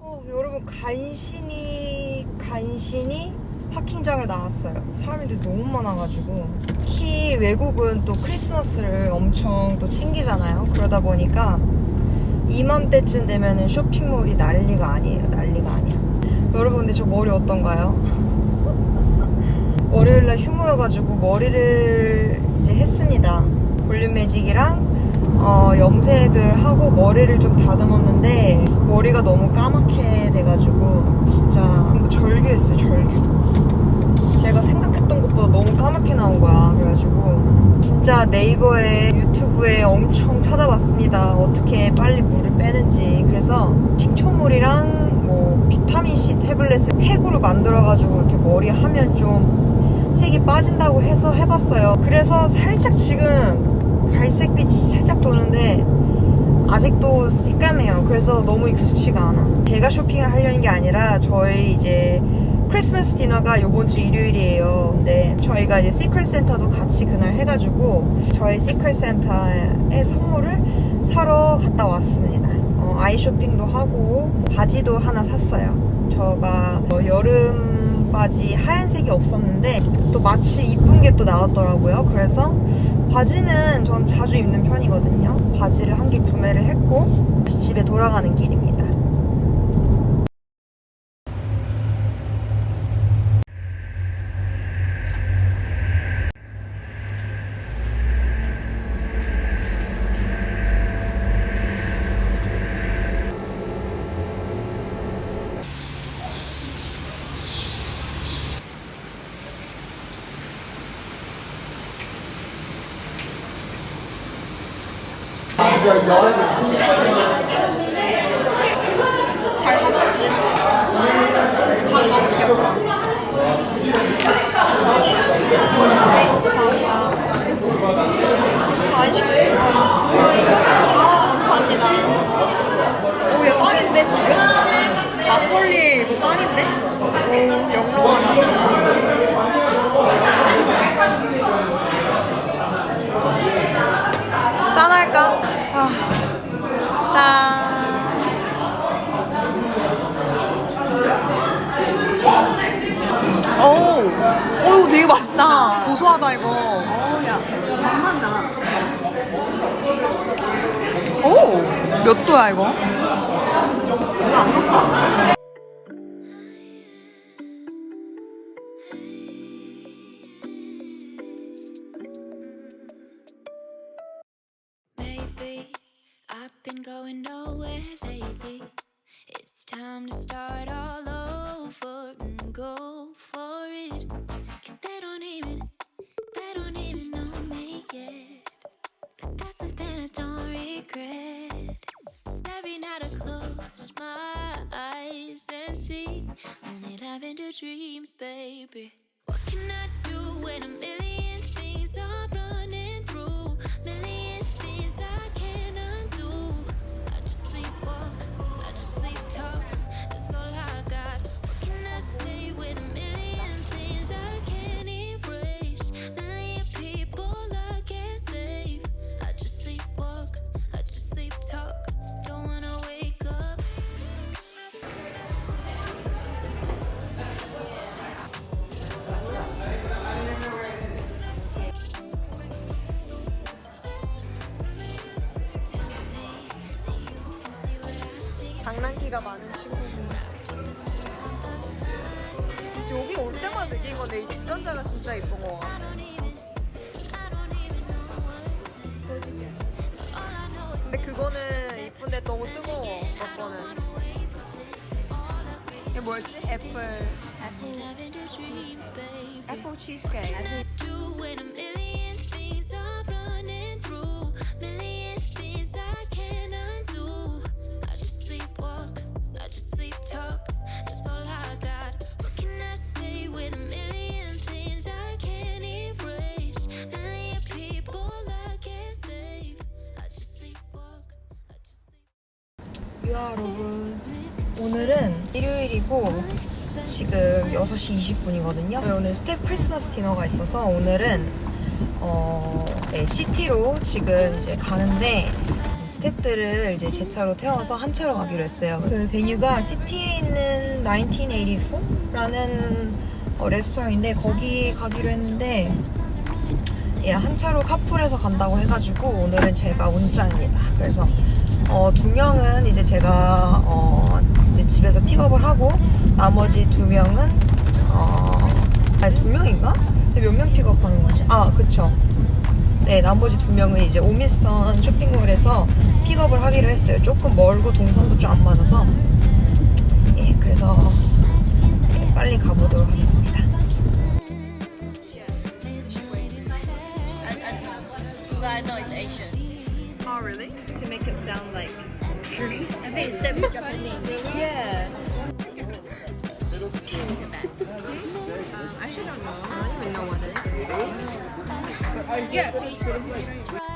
어, 여러분 간신히 간신히 파킹장을 나왔어요. 사람들이 너무 많아가지고 특히 외국은 또 크리스마스를 엄청 또 챙기잖아요. 그러다 보니까 이맘때쯤 되면 쇼핑몰이 난리가 아니에요. 난리가 아니야. 여러분 근데 저 머리 어떤가요? 월요일날 휴무여가지고 머리를 이제 했습니다. 볼륨 매직이랑 어, 염색을 하고 머리를 좀 다듬었는데 머리가 너무 까맣게 돼가지고 진짜 절규했어요 절규. 제가 생각했던 것보다 너무 까맣게 나온 거야. 그래가지고 진짜 네이버에 유튜브에 엄청 찾아봤습니다. 어떻게 빨리 물을 빼는지. 그래서 식초물이랑 뭐 비타민C 태블릿을 팩으로 만들어가지고 이렇게 머리 하면 좀 색이 빠진다고 해서 해봤어요 그래서 살짝 지금 갈색빛이 살짝 도는데 아직도 새까매요. 그래서 너무 익숙치가 않아. 제가 쇼핑을 하려는 게 아니라 저희 이제 크리스마스 디너가 요번 주 일요일이에요. 근데 저희가 이제 시크릿 센터도 같이 그날 해가지고 저희 시크릿 센터에 선물을 사러 갔다 왔습니다. 어, 아이 쇼핑도 하고 바지도 하나 샀어요. 저가 어, 여름 바지 하얀색이 없었는데 또 마치 이쁜 게 또 나왔더라고요. 그래서 바지는 전 자주 입는 편이거든요. 바지를 한 개 구매를 했고 집에 돌아가는 길입니다. 잘 섞었지? 잘 너무 귀엽다. 네, 얘 땅인데? 막걸리 이거 땅인데? 오, 영롱하다. 몇 도야, 이거? 별로 안 높아 Maybe I've been going nowhere lately. It's time to start all over and go Lavender dreams, baby. What can I do when a million things are 장난기가 많은 친구입니다. 여기 올 때마다 느낀 건데 이 주전자가 진짜 예쁜 거 같아. 근데 그거는 이쁜데 너무 뜨거워. 몇 번은. 이게 뭐였지? 애플. Baby. 애플 치즈케이크. 여러분 오늘은 일요일이고 지금 6시 20분이거든요 저희 오늘 스텝 크리스마스 디너가 있어서 오늘은 어, 네, 시티로 지금 이제 가는데 스탭들을 이제 제 차로 태워서 한 차로 가기로 했어요. 그 베뉴가 시티에 있는 1984라는 어, 레스토랑인데 거기 가기로 했는데 예, 한 차로 카풀해서 간다고 해가지고 오늘은 제가 운전입니다. 그래서 어, 두 명은 이제 제가 어, 이제 집에서 픽업을 하고 나머지 두 명은 어, 아니 두 명인가? 몇 명 픽업하는 거지? 아 그쵸. 네 나머지 두 명은 이제 오미스턴 쇼핑몰에서 픽업을 하기로 했어요. 조금 멀고 동선도 좀 안 맞아서 예 그래서 네, 빨리 가보도록 하겠습니다. But know it's Asian. Really? To make it sound like scary. I think it's semi Japanese. Really? Yeah. I actually don't know. I don't even know what this is. Yeah, see? Right